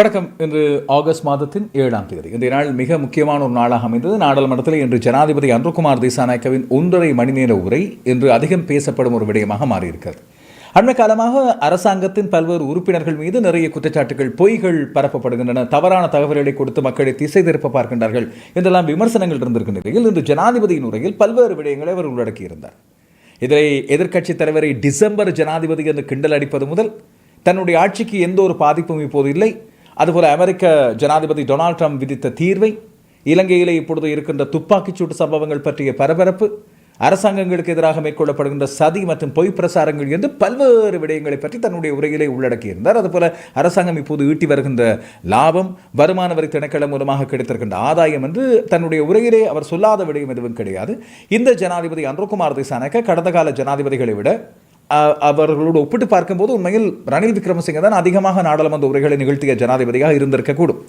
வணக்கம். இன்று ஆகஸ்ட் மாதத்தின் ஏழாம் தேதி. இந்த நாள் மிக முக்கியமான ஒரு நாளாக அமைந்தது. நாடாளுமன்றத்தில் இன்று ஜனாதிபதி அன்ருகுமார் திசாநாயக்கவின் ஒன்றரை மணி நேர உரை இன்று அதிகம் பேசப்படும் ஒரு விடயமாக மாறியிருக்கிறது. அண்மை காலமாக அரசாங்கத்தின் பல்வேறு உறுப்பினர்கள் மீது நிறைய குற்றச்சாட்டுகள் பொய்கள் பரப்பப்படுகின்றன. தவறான தகவல்களை கொடுத்து மக்களை திசை திருப்ப பார்க்கின்றார்கள் என்றெல்லாம் விமர்சனங்கள் இருந்திருக்கும் நிலையில் இன்று ஜனாதிபதியின் உரையில் பல்வேறு விடயங்களை அவர் உள்ளடக்கியிருந்தார் இதை எதிர்க்கட்சித் தலைவரை டிசம்பர் ஜனாதிபதி என்று கிண்டல் அடிப்பது முதல் தன்னுடைய ஆட்சிக்கு எந்த ஒரு பாதிப்பும் இப்போது இல்லை. அதுபோல் அமெரிக்க ஜனாதிபதி டொனால்ட் ட்ரம்ப் விதித்த தீர்வை இலங்கையிலே இப்பொழுது இருக்கின்ற துப்பாக்கிச்சூட்டு சம்பவங்கள் பற்றிய பரபரப்பு அரசாங்கங்களுக்கு எதிராக மேற்கொள்ளப்படுகின்ற சதி மற்றும் பொய் பிரசாரங்கள் என்று பல்வேறு விடயங்களை பற்றி தன்னுடைய உரையிலே உள்ளடக்கியிருந்தார். அதுபோல அரசாங்கம் இப்போது ஈட்டி வருகின்ற லாபம் வருமான வரி திணைக்களம் மூலமாக கிடைத்திருக்கின்ற ஆதாயம் என்று தன்னுடைய உரையிலே அவர் சொல்லாத விடயம் எதுவும் கிடையாது. இந்த ஜனாதிபதி அன்ருகுமார் திசானக்க கடந்த கால ஜனாதிபதிகளை விட அவர்களோடு ஒப்பிட்டு பார்க்கும்போது உண்மையில் ரணில் விக்ரமசிங்க தான் அதிகமாக நாடாளுமன்ற உரைகளை நிகழ்த்திய ஜனாதிபதியாக இருந்திருக்கக்கூடும்.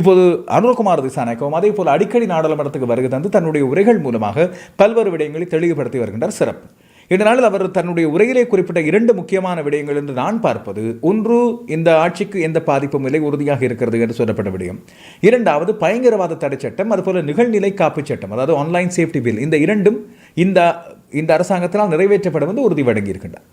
இப்போது அனுர்குமார் திசாநாயக்கவும் அதே போல் அடிக்கடி நாடாளுமன்றத்துக்கு வருகை தந்து தன்னுடைய உரைகள் மூலமாக பல்வேறு விடயங்களை தெளிவுபடுத்தி வருகின்றார் சிறப்பு. இதனால் அவர் தன்னுடைய உரையிலே குறிப்பிட்ட இரண்டு முக்கியமான விடயங்கள் என்று நான் பார்ப்பது ஒன்று இந்த ஆட்சிக்கு எந்த பாதிப்பும் இல்லை உறுதியாக இருக்கிறது என்று சொல்லப்பட்ட விடயம். இரண்டாவது பயங்கரவாத தடை சட்டம் அதுபோல நிகழ்நிலை காப்பு சட்டம் அதாவது ஆன்லைன் சேஃப்டி பில் இந்த இரண்டும் இந்த இந்த அரசாங்கத்தினால் நிறைவேற்றப்படும் என்று உறுதி வழங்கியிருக்கின்றார்.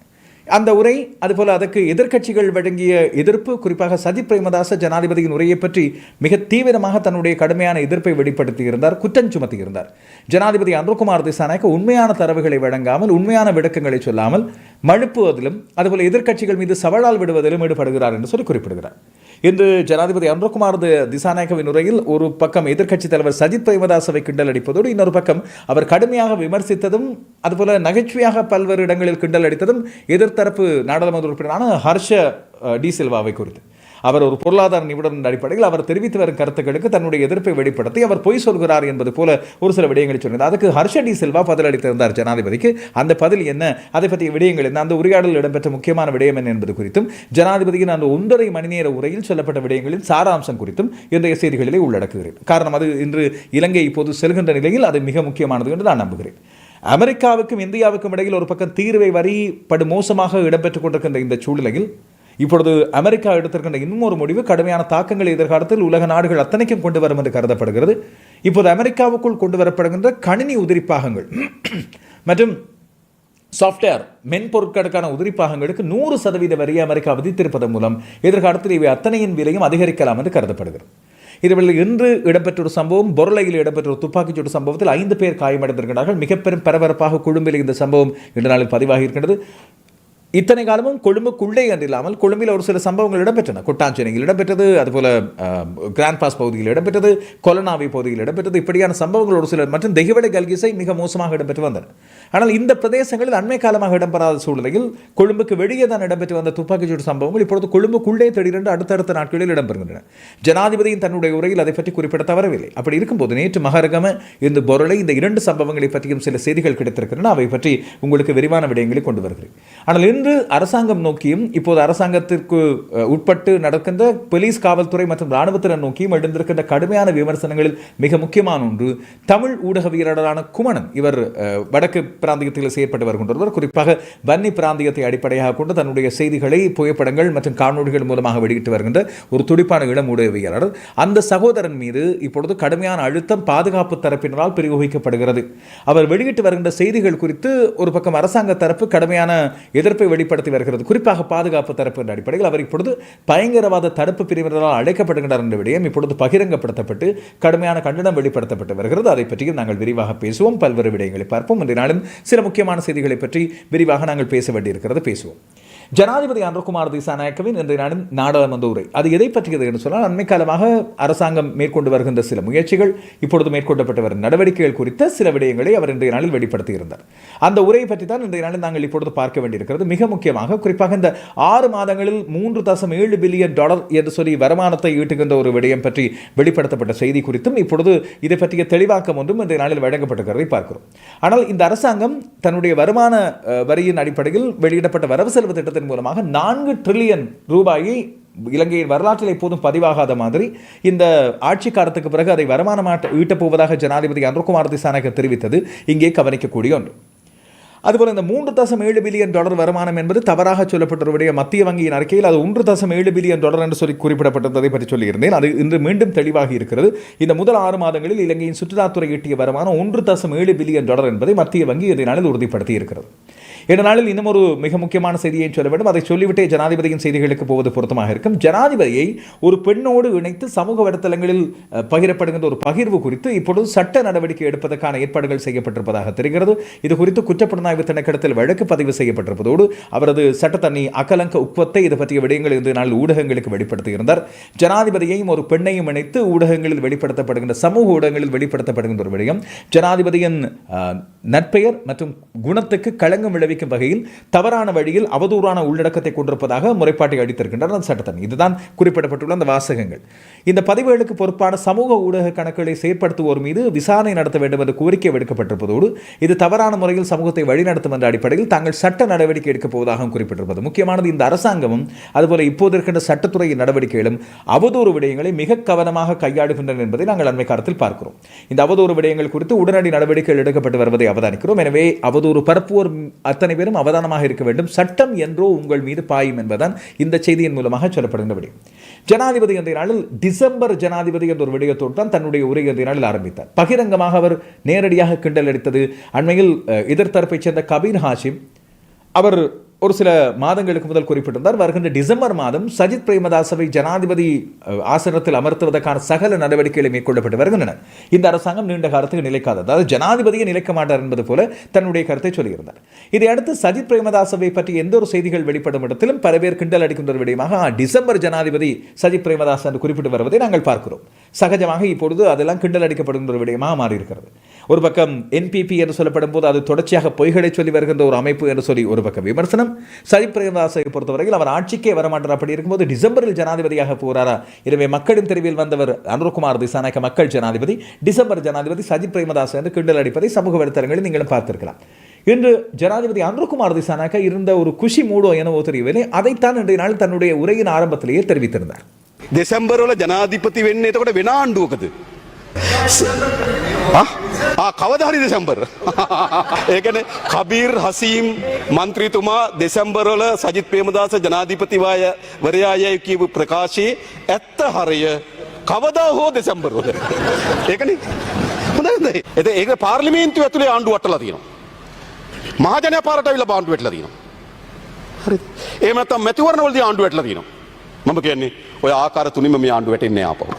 அந்த உரை அதுபோல் அதற்கு எதிர்க்கட்சிகள் வழங்கிய எதிர்ப்பு குறிப்பாக சதி பிரேமதாச ஜனாதிபதியின் உரையை பற்றி மிக தீவிரமாக தன்னுடைய கடுமையான எதிர்ப்பை வெளிப்படுத்தியிருந்தார் குற்றம் சுமத்தியிருந்தார். ஜனாதிபதி அன்ருகுமார் திசாநாயக்க உண்மையான தரவுகளை வழங்காமல் உண்மையான விளக்கங்களை சொல்லாமல் மழுப்புவதிலும் அதுபோல எதிர்க்கட்சிகள் மீது சவாலால் விடுவதிலும் ஈடுபடுகிறார் என்று சொல்லி குறிப்பிடுகிறார். இன்று ஜனாதிபதி அனுரகுமார் திசாநாயகவின் உரையில் ஒரு பக்கம் எதிர்க்கட்சித் தலைவர் சஜித் பிரேமதாசவை கிண்டல் அடிப்பதோடு இன்னொரு பக்கம் அவர் கடுமையாக விமர்சித்ததும் அதுபோல நகைச்சுவையாக பல்வேறு இடங்களில் கிண்டல் அடித்ததும் எதிர்த்தரப்பு நாடாளுமன்ற உறுப்பினரான ஹர்ஷ டி சில்வாவை குறித்து. அவர் ஒரு பொருளாதார நிபுணர் அடிப்படையில் அவர் தெரிவித்து வரும் கருத்துக்களுக்கு தன்னுடைய எதிர்ப்பை வெளிப்படுத்தி அவர் பொய் சொல்கிறார் என்பது போல ஒரு சில விடயங்களை சொன்னார் அதுக்கு ஹர்ஷ டி சில்வா பதிலளித்திருந்தார் ஜனாதிபதிக்கு. அந்த பதில் என்ன? அதை பற்றிய விடயங்கள் என்ன? அந்த உரையாடல் இடம்பெற்ற முக்கியமான விடயம் என்ன என்பது குறித்தும் ஜனாதிபதியின் அந்த ஒன்றரை மணி நேர உரையில் சொல்லப்பட்ட விடயங்களின் சாராம்சம் குறித்தும் இன்றைய செய்திகளிலே உள்ளடக்குகிறேன். காரணம் அது இன்று இலங்கை இப்போது செல்கின்ற நிலையில் அது மிக முக்கியமானது என்று நான் நம்புகிறேன். அமெரிக்காவுக்கும் இந்தியாவுக்கும் இடையில் ஒரு பக்கம் தீர்வை வரி படு மோசமாக இடம்பெற்றுக் கொண்டிருக்கின்ற இந்த சூழ்நிலையில் இப்பொழுது அமெரிக்கா எடுத்திருக்கின்ற இன்னும் ஒரு முடிவு கடுமையான தாக்கங்களை எதிர்காலத்தில் உலக நாடுகள் அத்தனைக்கும் கொண்டு வரும் என்று கருதப்படுகிறது. இப்போது அமெரிக்காவுக்குள் கொண்டு வரப்படுகின்ற கணினி உதிரிப்பாகங்கள் மற்றும் சாஃப்ட்வேர் மென்பொருட்களுக்கான உதிரிப்பாகங்களுக்கு நூறு சதவீத வரியை அமெரிக்கா விதித்திருப்பதன் மூலம் எதிர்காலத்தில் இவை அத்தனையின் விலையும் அதிகரிக்கலாம் என்று கருதப்படுகிறது. இதுவரை இன்று இடம்பெற்ற ஒரு சம்பவம் பொருளையில் இடம்பெற்ற ஒரு துப்பாக்கிச்சூடு சம்பவத்தில் ஐந்து பேர் காயமடைந்திருக்கிறார்கள். மிக பெரும் பரபரப்பாக கொழும்பில் இந்த சம்பவம் இன்று நாளில் பதிவாகி இருக்கின்றது. இத்தனை காலமும் கொழும்புக்குள்ளே அன்றில்லாமல் கொழும்பில் ஒரு சில சம்பவங்கள் இடம்பெற்றன. கொட்டாஞ்சேனையில் இடம்பெற்றது அதுபோல கிராண்ட் பாஸ் பகுதியில் இடம்பெற்றது கொலனாவி பகுதியில் இடம்பெற்றது இப்படியான சம்பவங்கள் ஒரு சில மற்றும் தெய்வடை கல்கிசை மிக மோசமாக இடம்பெற்று வந்தன. ஆனால் இந்த பிரதேசங்களில் அண்மை காலமாக இடம்பெறாத சூழ்நிலையில் கொழும்புக்கு வெளியே தான் இடம்பெற்று வந்த துப்பாக்கிச்சூடு சம்பவங்கள் இப்பொழுது கொழும்புக்குள்ளே திடீரென்று அடுத்தடுத்த நாட்களில் இடம்பெறுகின்றன. ஜனாதிபதியின் தன்னுடைய உரையில் அதை பற்றி குறிப்பிட தவறவில்லை. அப்படி இருக்கும்போது நேற்று மகரகம இந்த பொருளை இந்த இரண்டு சம்பவங்களை பற்றியும் சில செய்திகள் கிடைத்திருக்கின்றன. அவை பற்றி உங்களுக்கு விரிவான விடயங்களை கொண்டு வருகிறேன். ஆனால் இந்த இன்று அரசாங்கம் நோக்கியும் இப்போது அரசாங்கத்திற்கு உட்பட்டு நடக்கின்ற போலீஸ் காவல்துறை மற்றும் இராணுவத்தினர் நோக்கியும் எழுந்திருக்கின்ற கடுமையான விமர்சனங்களில் மிக முக்கியமான ஒன்று தமிழ் ஊடகவியலாளரான குமணன். இவர் வடக்கு பிராந்தியத்தில் செயற்பட்டு வருகின்றவர் குறிப்பாக வன்னி பிராந்தியத்தை அடிப்படையாக கொண்டு தன்னுடைய செய்திகளை புகைப்படங்கள் மற்றும் காணொளிகள் மூலமாக வெளியிட்டு வருகின்ற ஒரு துடிப்பான இளம் ஊடகவியலாளர் அந்த சகோதரன் மீது இப்பொழுது கடுமையான அழுத்தம் பாதுகாப்பு தரப்பினரால் பிரயோகிக்கப்படுகிறது. அவர் வெளியிட்டு வருகின்ற செய்திகள் குறித்து ஒரு பக்கம் அரசாங்க தரப்பு கடுமையான எதிர்ப்பை வெளிப்படுத்தி வருகிறது. குறிப்பாக பாதுகாப்பு தரப்பு என்ற அடிப்படையில் அவர் இப்பொழுது பயங்கரவாத தடுப்பு பிரிவினரால் அழைக்கப்படுகின்றார் என்ற விடயம் இப்பொழுது பகிரங்கப்படுத்தப்பட்டு கடுமையான கண்டனம் வெளிப்படுத்தப்பட்டு வருகிறது. அதை பற்றியும் நாங்கள் விரிவாக பேசுவோம். பல்வேறு விடயங்களை பார்ப்போம். இன்றைய நாளும் சில முக்கியமான செய்திகளை பற்றி விரிவாக நாங்கள் பேச வேண்டியிருக்கிறது. பேசுவோம். ஜனாதிபதி அனுகுமார் திசாநாயக்கவின் இன்றைய நாடும் நாடாளுமன்ற உரை அது எதை பற்றியது என்று சொன்னால் அண்மை காலமாக அரசாங்கம் மேற்கொண்டு வருகின்ற சில முயற்சிகள் இப்பொழுது மேற்கொள்ளப்பட்டு வரும் நடவடிக்கைகள் குறித்த சில விடயங்களை அவர் இன்றைய நாளில் வெளிப்படுத்தியிருந்தார். அந்த உரையை பற்றி தான் இன்றைய நாளில் நாங்கள் இப்பொழுது பார்க்க வேண்டியிருக்கிறது. மிக முக்கியமாக குறிப்பாக இந்த ஆறு மாதங்களில் மூன்று தசம் ஏழு பில்லியன் டாலர் என்று சொல்லி வருமானத்தை ஈட்டுகின்ற ஒரு விடயம் பற்றி வெளிப்படுத்தப்பட்ட செய்தி குறித்தும் இப்பொழுது இதை பற்றிய தெளிவாக்கம் ஒன்றும் இன்றைய நாளில் வழங்கப்பட்டிருக்கிறதை பார்க்கிறோம். ஆனால் இந்த அரசாங்கம் தன்னுடைய வருமான வரியின் அடிப்படையில் வெளியிடப்பட்ட வரவு செலவு திட்டத்தின் மூலமாக நான்கு ட்ரில்லியன் ரூபாயை இலங்கையின் வரலாற்றில் எப்போதும் பதிவாகாத மாதிரி இந்த ஆட்சி காலத்துக்கு பிறகு அதை வருமானமாக ஈட்டப் போவதாக ஜனாதிபதி அன்ருகுமார் திசானக தெரிவித்தது. இங்கே கவனிக்கக்கூடிய ஒன்று. அதுபோல் இந்த மூன்று தசம் ஏழு பில்லியன் டாலர் வருமானம் என்பது தவறாக சொல்லப்பட்டவருடைய மத்திய வங்கியின் அறிக்கையில் அது ஒன்று தசம் ஏழு பில்லியன் டாலர் என்று சொல்லி குறிப்பிடப்பட்டிருந்ததை பற்றி சொல்லியிருந்தேன். அது இன்று மீண்டும் தெளிவாகி இருக்கிறது. இந்த முதல் ஆறு மாதங்களில் இலங்கையின் சுற்றுலாத்துறை ஈட்டிய வருமானம் ஒன்று தசம் ஏழு பில்லியன் டாலர் என்பதை மத்திய வங்கி இதை நாளில் உறுதிப்படுத்தி இருக்கிறது இந்த நாளில் இன்னும் ஒரு மிக முக்கியமான செய்தியை சொல்ல வேண்டும். அதை சொல்லிவிட்டே ஜனாதிபதியின் செய்திகளுக்கு போவது பொருத்தமாக இருக்கும். ஜனாதிபதியை ஒரு பெண்ணோடு இணைத்து சமூக வலைத்தளங்களில் பகிரப்படுகின்ற ஒரு பகிர்வு குறித்து இப்பொழுது சட்ட நடவடிக்கை எடுப்பதற்கான ஏற்பாடுகள் செய்யப்பட்டிருப்பதாக தெரிகிறது. இது குறித்து குற்றப்புலனாய்வு திணைக்களத்தில் வழக்கு பதிவு செய்யப்பட்டிருப்பதோடு அவரது சட்டத்தண்ணி அகலங்க உக்வத்தை இது பற்றிய விடயங்கள் இந்த நாள் ஊடகங்களுக்கு வெளிப்படுத்தியிருந்தார். ஜனாதிபதியையும் ஒரு பெண்ணையும் இணைத்து ஊடகங்களில் வெளிப்படுத்தப்படுகின்ற சமூக ஊடகங்களில் வெளிப்படுத்தப்படுகின்ற ஒரு விடயம். ஜனாதிபதியின் நட்பெயர் நற்பெயர் மற்றும் குணத்துக்கு களங்கம் விளைவிக்கும் வகையில் தவறான வழியில் அவதூறான உள்ளடக்கத்தை கொண்டிருப்பதாக முறைப்பாட்டை அளித்திருக்கின்றனர் அந்த சட்டத்தன். இதுதான் குறிப்பிடப்பட்டுள்ள அந்த வாசகங்கள். இந்த பதிவுகளுக்கு பொறுப்பான சமூக ஊடக கணக்குகளை செயற்படுத்துவோர் மீது விசாரணை நடத்த வேண்டும் என்ற கோரிக்கை விடுக்கப்பட்டிருப்பதோடு இது தவறான முறையில் சமூகத்தை வழிநடத்தும் என்ற அடிப்படையில் தாங்கள் சட்ட நடவடிக்கை எடுக்கப் போவதாகவும் குறிப்பிட்டிருப்பது. முக்கியமானது இந்த அரசாங்கமும் அதுபோல இப்போது இருக்கின்ற சட்டத்துறை நடவடிக்கைகளும் அவதூறு விடயங்களை மிக கவனமாக கையாளுகின்றன என்பதை நாங்கள் அண்மை காலத்தில் பார்க்கிறோம். இந்த அவதூறு விடயங்கள் குறித்து உடனடி நடவடிக்கைகள் எடுக்கப்பட்டு வருவதை அவதானிக்கிறோம். எனவே அவதூறு பரப்புவோர் அத்தனை பேரும் அவதானமாக இருக்க வேண்டும். சட்டம் என்றோ உங்கள் மீது பாயும் என்பதுதான் இந்த செய்தியின் மூலமாக சொல்லப்படுகின்றபடி. ஜனாதிபதி என்ற நாளில் டிசம்பர் ஜனாதிபதி என்ற ஒரு விடயத்தோடு தான் தன்னுடைய உரை என்ற நாளில் ஆரம்பித்தார். பகிரங்கமாக அவர் நேரடியாக கிண்டல் அடித்தது. அண்மையில் எதிர்த்தரப்பைச் சேர்ந்த கபீர் ஹாஷிம் அவர் ஒரு சில மாதங்களுக்கு முதல் குறிப்பிட்டிருந்தார். வருகின்ற டிசம்பர் மாதம் சஜித் பிரேமதாசவை ஜனாதிபதி ஆசனத்தில் அமர்த்துவதற்கான சகல நடவடிக்கைகளை மேற்கொள்ளப்பட்டு வருகின்றன. இந்த அரசாங்கம் நீண்ட காலத்துக்கு நிலைக்காது அதாவது ஜனாதிபதியை நிலைக்க மாட்டார் என்பது போல தன்னுடைய கருத்தை சொல்லியிருந்தார். இதையடுத்து சஜித் பிரேமதாசவை பற்றி எந்த ஒரு செய்திகள் வெளிப்படும் இடத்திலும் பல பேர் கிண்டல் அடிக்கின்ற ஒரு விடயமாக டிசம்பர் ஜனாதிபதி சஜித் பிரேமதாஸ் என்று குறிப்பிட்டு வருவதை நாங்கள் பார்க்கிறோம். சகஜமாக இப்பொழுது அதெல்லாம் கிண்டல் அடிக்கப்படுகின்ற ஒரு விடயமாக மாறியிருக்கிறது. ஒரு பக்கம் என்பிபி என்று சொல்லப்படும் போது அது தொடர்ச்சியாக பொய்களை சொல்லி வருகின்ற ஒரு அமைப்பு என்று சொல்லி ஒரு பக்கம் விமர்சனம். சரி பிரேமதாசை பொறுத்தவரையில் அவர் ஆட்சிக்கே வரமாட்டார். அப்படி இருக்கும்போது டிசம்பரில் ஜனாதிபதியாக போகிறாரா எனவே மக்களின் தெரிவில் வந்தவர் அனுர்குமார் திசாநாயக்க மக்கள் ஜனாதிபதி. டிசம்பர் ஜனாதிபதி சஜித் பிரேமதாஸ் என்று கிண்டல் அடிப்பதை சமூக வலைத்தளங்களில் நீங்களும் பார்த்திருக்கலாம். இன்று ஜனாதிபதி அன்ருகுமார் திசானாக்கா இருந்த ஒரு குஷி மூடோ எனவோ தெரியவில்லை. அதைத்தான் இன்றைய நாள் தன்னுடைய உரையின் ஆரம்பத்திலேயே தெரிவித்திருந்தார். டிசம்பர் ஜனாதிபதி வெண்ணே கூட வினாண்டுவது ආණ්ඩුවකද. ආ කවදහරි දෙසැම්බර්. ඒකන කබීර් හසීම් මන්ත්‍රීතුමා දෙසැම්බරවල සජිත් ප්‍රේමදාස ජනාධිපතිවාය වරයායයි කියපු ප්‍රකාශයේ ඇත්ත හරය කවදා හෝ දෙසැම්බරවල. ඒකන හොඳ එත ඒක පාර්ලිමේන්තු ඇතුළේ ආණ්ඩු වටලා තියෙනවා. මහජනය පාරට විල බාණ්ඩු වෙටලා තියෙනවා. හරි එහෙම නැත්නම් මැතිවරණවලදී ආණ්ඩු වැටලා තියෙනවා. මම කියන්නේ ඔය ආකාර තුනින්ම මේ ආණ්ඩු වැටෙන්නේ ආපහු.